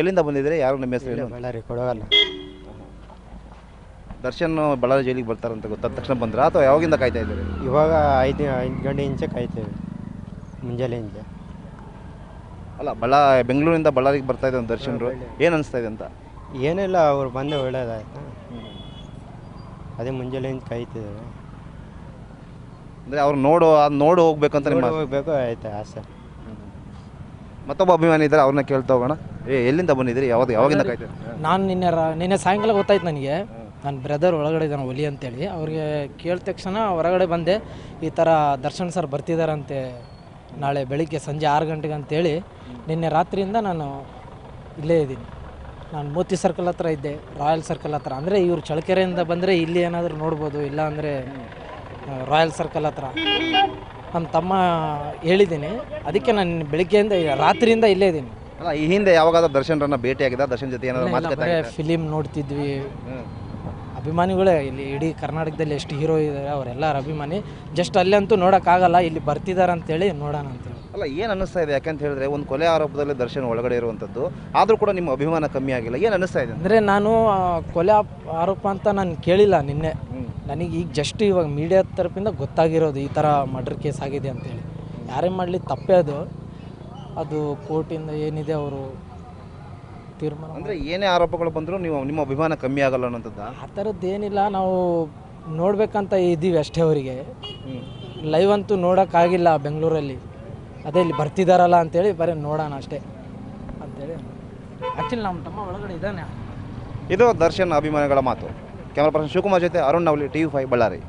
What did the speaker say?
ಎಲ್ಲಿಂದ ಬಂದಿದ್ರೆ ಯಾರು ನಿಮ್ಮ ಹೆಸರು? ಬಳ್ಳಾರಿ ಕೊಡಗಲ್ಲ. ದರ್ಶನ್ ಬಳ್ಳಾರಿ ಜೈಲಿಗೆ ಬರ್ತಾರಂತ ಗೊತ್ತಾದ ತಕ್ಷಣ ಬಂದ್ರಾ ಅಥವಾ ಯಾವಾಗಿಂದ ಕಾಯ್ತಾ ಇದ್ದೀರಿ? ಇವಾಗ ಐದು ಐದು ಗಂಟೆ ಇಂಚೆ ಕಾಯ್ತೇವೆ ಮುಂಜಾನೆ ಇಂಚೆ ಅಲ್ಲ ಬಳ್ಳಾ ಬೆಂಗಳೂರಿಂದ ಬಳ್ಳಾರಿಗೆ ಬರ್ತಾ ಇದ್ದಾರೆ ದರ್ಶನ್ರು. ಏನು ಅನಿಸ್ತಾ ಇದೆ ಅಂತ? ಏನಿಲ್ಲ ಅವ್ರು ಬಂದೆ ಒಳ್ಳೇದಾಯ್ತು? ಅದೇ ಮುಂಜಾನೆ ಇಂಚೆ ಕಾಯ್ತಿದ್ದೇವೆ. ಅಂದರೆ ಅವ್ರು ನೋಡು ಅದು ನೋಡು ಹೋಗ್ಬೇಕಂತ ನಿಮ್ಮ ನೋಡಿ ಹೋಗ್ಬೇಕು ಆಯ್ತು ಆಸೆ. ಮತ್ತೊಬ್ಬ ಅಭಿಮಾನಿ ಇದ್ದಾರೆ ಅವ್ರನ್ನ ಕೇಳ್ತಾ ಹೋಗೋಣ. ಏ ಎಲ್ಲಿಂದ ಬಂದಿದ್ದೀರಿ? ಯಾವ್ದು ಯಾವಾಗಿಂದ? ನಾನು ನಿನ್ನೆ ರಾ ನಿನ್ನೆ ಸಾಯಂಕಾಲ ಗೊತ್ತಾಯ್ತು ನನಗೆ. ನನ್ನ ಬ್ರದರ್ ಒಳಗಡೆ ಇದ್ದಾನೆ ಒಲಿ ಅಂತೇಳಿ. ಅವ್ರಿಗೆ ಕೇಳಿದ ತಕ್ಷಣ ಹೊರಗಡೆ ಬಂದೆ. ಈ ಥರ ದರ್ಶನ್ ಸರ್ ಬರ್ತಿದ್ದಾರಂತೆ ನಾಳೆ ಬೆಳಿಗ್ಗೆ ಸಂಜೆ ಆರು ಗಂಟೆಗೆ ಅಂತೇಳಿ. ನಿನ್ನೆ ರಾತ್ರಿಯಿಂದ ನಾನು ಇಲ್ಲೇ ಇದ್ದೀನಿ. ನಾನು ಮೋತಿ ಸರ್ಕಲ್ ಹತ್ರ ಇದ್ದೆ ರಾಯಲ್ ಸರ್ಕಲ್ ಹತ್ರ. ಅಂದರೆ ಇವರು ಚಳಕೆರೆಯಿಂದ ಬಂದರೆ ಇಲ್ಲಿ ಏನಾದರೂ ನೋಡ್ಬೋದು ಇಲ್ಲ ಅಂದರೆ ರಾಯಲ್ ಸರ್ಕಲ್ ಹತ್ರ ನಮ್ಮ ತಮ್ಮ ಹೇಳಿದ್ದೀನಿ. ಅದಕ್ಕೆ ನಾನು ಬೆಳಿಗ್ಗೆಯಿಂದ ರಾತ್ರಿಯಿಂದ ಇಲ್ಲೇ ಇದ್ದೀನಿ. ಅಲ್ಲ ಈ ಹಿಂದೆ ಯಾವಾಗಾದ್ರೂ ದರ್ಶನ್ರನ್ನ ಭೇಟಿಯಾಗಿದ್ದ? ದರ್ಶನ್ ಜೊತೆ ಏನಾದ್ರು ಮಾತುಕತೆ? ಫಿಲಿಮ್ ನೋಡ್ತಿದ್ವಿ. ಹ್ಮ್. ಅಭಿಮಾನಿಗಳೇ ಇಲ್ಲಿ ಇಡೀ ಕರ್ನಾಟಕದಲ್ಲಿ ಎಷ್ಟು ಹೀರೋ ಇದ್ದಾರೆ ಅವರೆಲ್ಲರ ಅಭಿಮಾನಿ. ಜಸ್ಟ್ ಅಲ್ಲಂತೂ ನೋಡೋಕ್ಕಾಗಲ್ಲ ಇಲ್ಲಿ ಬರ್ತಿದ್ದಾರೆ ಅಂತೇಳಿ ನೋಡೋಣ ಅಂತೇಳಿ ಅಲ್ಲ ಏನು ಅನ್ನಿಸ್ತಾ ಇದೆ? ಯಾಕಂತ ಹೇಳಿದ್ರೆ ಒಂದು ಕೊಲೆ ಆರೋಪದಲ್ಲಿ ದರ್ಶನ್ ಒಳಗಡೆ ಇರುವಂಥದ್ದು ಆದರೂ ಕೂಡ ನಿಮ್ಮ ಅಭಿಮಾನ ಕಮ್ಮಿ ಆಗಿಲ್ಲ. ಏನು ಅನ್ನಿಸ್ತಾ ಇದೆ? ಅಂದರೆ ನಾನು ಆ, ಕೊಲೆ ಆಪ್- ಆರೋಪ ಅಂತ ನಾನು ಕೇಳಿಲ್ಲ ನಿನ್ನೆ. ನನಗೆ ಈಗ ಜಸ್ಟ್ ಇವಾಗ ಮೀಡಿಯಾ ತರಪಿಂದ ಗೊತ್ತಾಗಿರೋದು ಈ ಥರ ಮರ್ಡರ್ ಕೇಸ್ ಆಗಿದೆ ಅಂತೇಳಿ. ಯಾರೇ ಮಾಡಲಿ ತಪ್ಪೇ ಅದು. ಅದು ಕೋರ್ಟಿಂದ ಏನಿದೆ ಅವರು ತೀರ್ಮಾನ ಅಂದರೆ ಏನೇ ಆರೋಪಗಳು ಬಂದರೂ ನೀವು ನಿಮ್ಮ ಅಭಿಮಾನ ಕಮ್ಮಿ ಆಗಲ್ಲ ಅನ್ನೋಂಥದ್ದು ಆ ಥರದ್ದು ಏನಿಲ್ಲ ನಾವು ನೋಡಬೇಕಂತ ಇದ್ದೀವಿ ಅಷ್ಟೇ ಅವರಿಗೆ. ಲೈವ್ ಅಂತೂ ನೋಡೋಕ್ಕಾಗಿಲ್ಲ ಬೆಂಗಳೂರಲ್ಲಿ. ಅದೇ ಇಲ್ಲಿ ಬರ್ತಿದ್ದಾರಲ್ಲ ಅಂತೇಳಿ ಬರೀ ನೋಡೋಣ ಅಷ್ಟೇ ಅಂತೇಳಿ. ಆ್ಯಕ್ಚುಲಿ ನಮ್ಮ ತಮ್ಮ ಒಳಗಡೆ ಇದ್ದಾನೆ. ಇದು ದರ್ಶನ್ ಅಭಿಮಾನಿಗಳ ಮಾತು. ಕ್ಯಾಮರಾ ಪರ್ಸನ್ ಶಿವಕುಮಾರ್ ಜೊತೆ Arun Navali T V five Ballari.